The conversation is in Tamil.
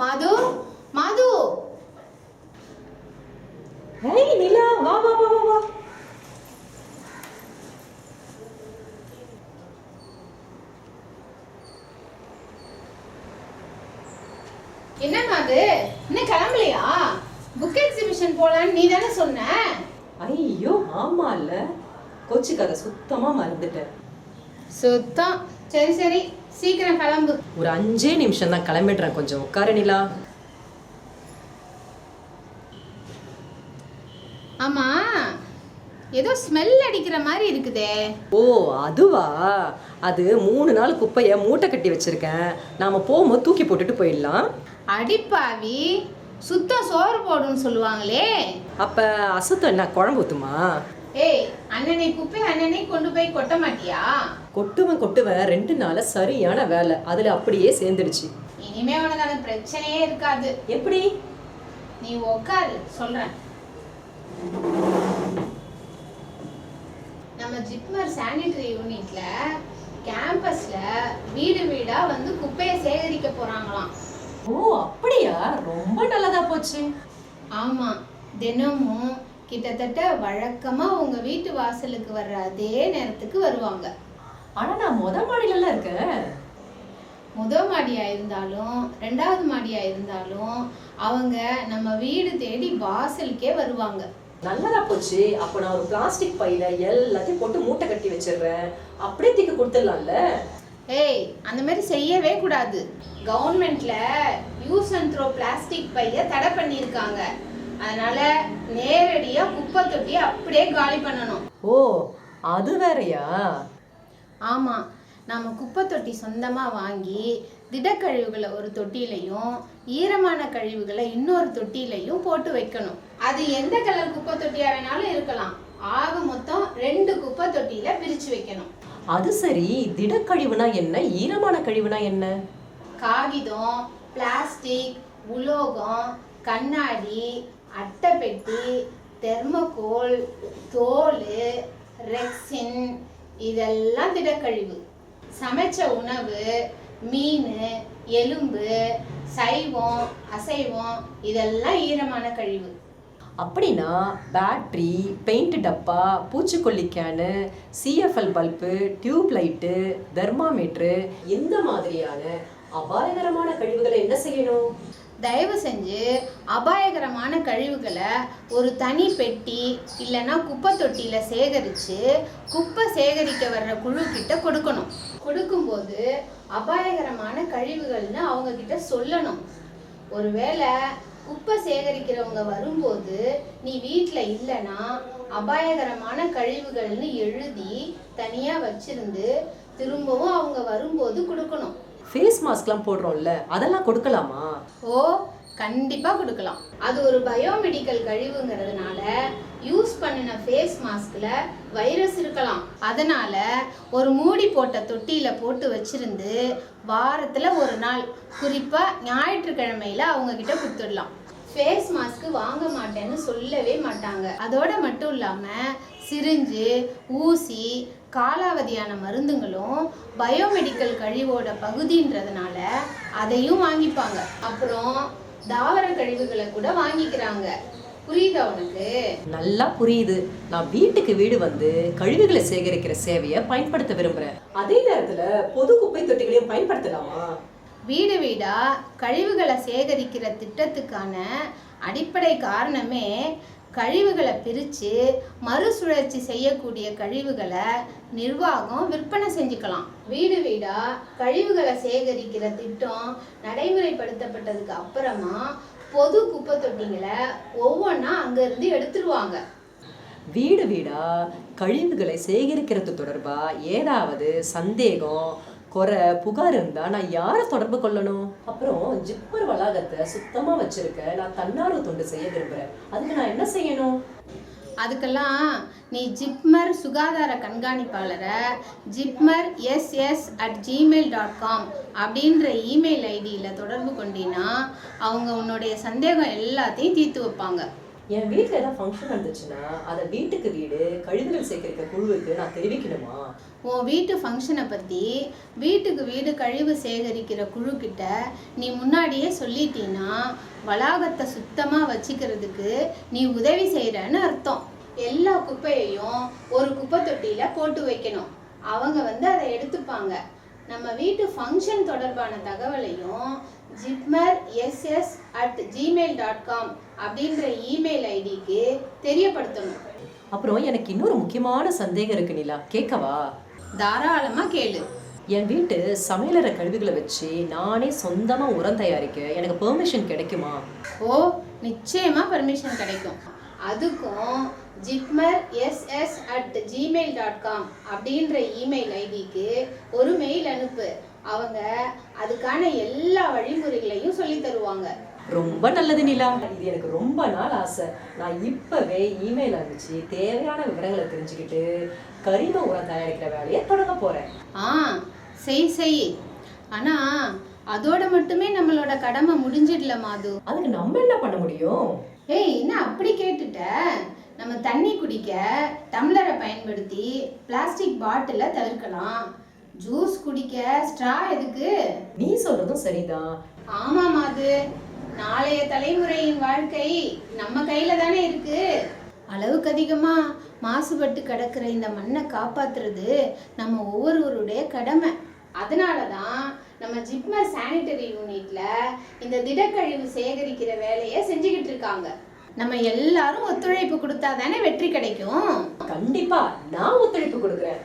மாது மாது. ஏய் நிலா வா வா வா வா வா. என்ன மாது இன்னும் கிளம்பலையா? புக் எக்ஸிபிஷன் போலான்னு நீ தானே சொன்ன. ஐயோ ஆமா இல்ல கொச்சிக்காத சுத்தமா மறந்துட்டேன். சுத்தம் சரி சரி. சீக்கிரம் கிளம்பு. ஒரு அஞ்சே நிமிஷம் தான் கிளம்பிடுறேன் கொஞ்சம். உட்கார நிலா. ஆமா. ஏதோ ஸ்மெல் அடிக்கிற மாதிரி இருக்குதே. ஓ அதுவா? அது மூணு நாள் குப்பைய மூட்டை கட்டி வச்சிருக்கேன். நாம போகும்போது தூக்கி போட்டுட்டு போயிடலாம். அடிப்பாவி சுத்தம் சோறு போடுன்னு சொல்லுவாங்களே. அப்ப அசுத்தம் என்ன? குழம்பு ஊத்துமா? ஏய் அண்ணனை குப்பை அண்ணனை கொண்டு போய் கொட்ட மாட்டியா? கொட்டுவன் கொட்டுவன் ரெண்டு நாள சரியான வேலை. அதுல அப்படியே சேர்ந்துடுச்சு. இனிமே உனக்கான பிரச்சனையே இருக்காது. எப்படி? நீ உட்காரு சொல்றேன். நம்ம ஜிப்மர் சானிட்டரி யூனிட்ல கேம்பஸ்ல வீடு வீடா வந்து குப்பையை சேகரிக்க போறாங்களாம். ஓ அப்படியா? ரொம்ப நல்லதா போச்சு. ஆமா தினமும் கிட்டத்தட்ட வழக்கமா உங்க வீட்டு வாசலுக்கு வர்ற அதே நேரத்துக்கு வருவாங்க. ஆனா நான் முத மாடியில இருக்கேன் முதல் மாடியா இருந்தாலும் ரெண்டாவது மாடியா இருந்தாலும் அவங்க நம்ம வீடு தேடி வாசலுக்கே வருவாங்க. நல்லதா போச்சு. அப்ப நான் ஒரு பிளாஸ்டிக் பையில எல்லாத்தையும் போட்டு மூட்டை கட்டி வச்சிடுறேன். அப்படியே தூக்கி கொடுத்துடலாம்ல? ஏய் அந்த மாதிரி செய்யவே கூடாது. கவர்மெண்ட்ல யூஸ் அண்ட் த்ரோ பிளாஸ்டிக் பைய தடை பண்ணியிருக்காங்க. அதனால நேரடியா குப்பை தொட்டியை அப்படியே காலி பண்ணணும். ஓ அது வேறயா? ஆமா நாம குப்பை தொட்டி சொந்தமா வாங்கி திடக்கழிவுகளை ஒரு தொட்டிலையும் ஈரமான கழிவுகளை இன்னொரு தொட்டிலையும் போட்டு வைக்கணும். அது எந்த கலர் குப்பை தொட்டியா வேணாலும் இருக்கலாம். ஆக மொத்தம் ரெண்டு குப்பை தொட்டியில பிரிச்சு வைக்கணும். அது சரி திடக்கழிவுனா என்ன? ஈரமான கழிவுனா என்ன? காகிதம் பிளாஸ்டிக் உலோகம் கண்ணாடி அட்டைப்பெட்டி தெர்மக்கோல் தோல் ரெக்சின் இதெல்லாம் திடக்கழிவு. சமைச்ச உணவு மீன் எலும்பு சைவம் அசைவம் இதெல்லாம் ஈரமான கழிவு. அப்படின்னா பேட்ரி பெயிண்ட் டப்பா பூச்சிக்கொல்லி can CFL bulb tube light thermometer இந்த மாதிரியான அபாயகரமான கழிவுகளை என்ன செய்யணும்? தயவு செஞ்சு அபாயகரமான கழிவுகளை ஒரு தனி பெட்டி இல்லைன்னா குப்பை தொட்டியில் சேகரித்து குப்பை சேகரிக்க வர்ற குழு கொடுக்கணும். கொடுக்கும்போது அபாயகரமான கழிவுகள்னு அவங்கக்கிட்ட சொல்லணும். ஒருவேளை குப்பை சேகரிக்கிறவங்க வரும்போது நீ வீட்டில் இல்லைன்னா அபாயகரமான கழிவுகள்னு எழுதி தனியாக வச்சிருந்து திரும்பவும் அவங்க வரும்போது கொடுக்கணும். ஃபேஸ் மாஸ்க்லாம் போடுறோம்ல அதெல்லாம் கொடுக்கலாமா? ஓ கண்டிப்பாக கொடுக்கலாம். அது ஒரு பயோமெடிக்கல் கழிவுங்கிறதுனால யூஸ் பண்ணின ஃபேஸ் மாஸ்கில் வைரஸ் இருக்கலாம். அதனால் ஒரு மூடி போட்ட தொட்டியில் போட்டு வச்சிருந்து வாரத்தில் ஒரு நாள் குறிப்பாக ஞாயிற்றுக்கிழமையில் அவங்கக்கிட்ட கொடுத்துடலாம். ஃபேஸ் மாஸ்க் வாங்க மாட்டேன்னு சொல்லவே மாட்டாங்க. அதோட மட்டும் இல்லாமல் சிரிஞ்சு ஊசி காலாவதியான மருந்துங்களும் பயோமெடிக்கல் கழிவோட பகுதின்றதுனால அதையும் வாங்கிப்பாங்க. அப்புறம் தாவர கழிவுகளை கூட வாங்கிக்கிறாங்க. புரியுதா உனக்கு? நல்லா புரியுது. நான் வீட்டுக்கு வீடு வந்து கழிவுகளை சேகரிக்கிற சேவையை பயன்படுத்த விரும்புறேன். அதே நேரத்துல பொது குப்பை தொட்டிகளையும் பயன்படுத்தலாமா? வீடு வீடாக கழிவுகளை சேகரிக்கிற திட்டத்துக்கான அடிப்படை காரணமே கழிவுகளை பிரித்து மறுசுழற்சி செய்யக்கூடிய கழிவுகளை நிர்வாகம் விற்பனை செஞ்சுக்கலாம். வீடு வீடாக கழிவுகளை சேகரிக்கிற திட்டம் நடைமுறைப்படுத்தப்பட்டதுக்கு அப்புறமா பொது குப்பை தொட்டிகளை ஒவ்வொன்றா அங்கேருந்து எடுத்துருவாங்க. வீடு வீடாக கழிவுகளை சேகரிக்கிறது தொடர்பாக ஏதாவது சந்தேகம் குறை புகார் இருந்தால் நான் யாரை தொடர்பு கொள்ளணும்? அப்புறம் ஜிப்பர் வளாகத்தை சுத்தமாக வச்சிருக்க நான் தன்னார்வ தொண்டு செய்ய விரும்புகிறேன் அதுக்கு நான் என்ன செய்யணும்? அதுக்கெல்லாம் நீ ஜிப்மர் சுகாதார கண்காணிப்பாளரை JIPMER SS at Gmail dot com அப்படின்ற இமெயில் ஐடியில் தொடர்பு கொண்டினா அவங்க உன்னுடைய சந்தேகம் எல்லாத்தையும் தீர்த்து வைப்பாங்க. என் வீட்டில் ஏதாவது ஃபங்க்ஷன் வந்துச்சுன்னா அதை வீட்டுக்கு வீடு கழிவுகள் சேகரிக்க குழுவுக்கு நான் தெரிவிக்கணுமா? உன் வீட்டு ஃபங்க்ஷனை பற்றி வீட்டுக்கு வீடு கழிவு சேகரிக்கிற குழுக்கிட்ட நீ முன்னாடியே சொல்லிட்டீன்னா வளாகத்தை சுத்தமாக வச்சுக்கிறதுக்கு நீ உதவி செய்கிறன்னு அர்த்தம். எல்லா குப்பையையும் ஒரு குப்பை தொட்டியில் போட்டு வைக்கணும். அவங்க வந்து அதை எடுத்துப்பாங்க. நம்ம வீட்டு ஃபங்க்ஷன் தொடர்பான தகவலையும் JIPMER SS at Gmail dot com அப்படின்ற இமெயில் ஐடிக்கு தெரியப்படுத்தணும். அப்புறம் எனக்கு இன்னொரு முக்கியமான சந்தேகம் இருக்கு நிலா. கேட்கவா? தாராளமாக கேளு. என் வீட்டு சமையலறை கழிவுகளை வச்சு நானே சொந்தமாக உரம் தயாரிக்க எனக்கு பெர்மிஷன் கிடைக்குமா? ஓ நிச்சயமா பர்மிஷன் கிடைக்கும். அதுக்கும் JIPMER SS at Gmail dot com அப்படின்ற இமெயில் ஐடிக்கு ஒரு மெயில் அனுப்பு. அவங்க அதுக்கான எல்லா வழிமுறைகளையும் சொல்லி தருவாங்க. ரொம்ப நல்லது நிலா. இது எனக்கு ரொம்ப நாள் ஆசை. நான் இப்பவே இமெயில் அனுப்பிச்சு தேவையான விவரங்களை தெரிஞ்சுக்கிட்டு கரிம உரம் தயாரிக்கிற வேலையை தொடங்க போறேன். ஆ செய் செய். ஆனா அதோட மட்டுமே நம்மளோட கடமை முடிஞ்சிடல மாது. அதுக்கு நம்ம என்ன பண்ண முடியும்? ஏய் என்ன அப்படி கேட்டுட்ட? நம்ம தண்ணி குடிக்க டம்ளரை பயன்படுத்தி பிளாஸ்டிக் பாட்டிலை தவிர்க்கலாம். ஜூஸ் குடிக்க ஸ்ட்ரா எதுக்கு? நீ சொல்றதும் சரிதான். ஆமா மாது. நாளைய தலைமுறையின் வாழ்க்கை நம்ம கையில தானே இருக்கு. அளவுக்கு அதிகமா மாசுபட்டு கிடக்கிற இந்த மண்ணை காப்பாத்துறது நம்ம ஒவ்வொருவருடைய கடமை. அதனால தான் நம்ம ஜிப்மர் சானிட்டரி யூனிட்ல இந்த திடக்கழிவு சேகரிக்கிற வேலையை செஞ்சுக்கிட்டு இருக்காங்க. நம்ம எல்லாரும் ஒத்துழைப்பு கொடுத்தா தானே வெற்றி கிடைக்கும்? கண்டிப்பா நான் ஒத்துழைப்பு கொடுக்குறேன்.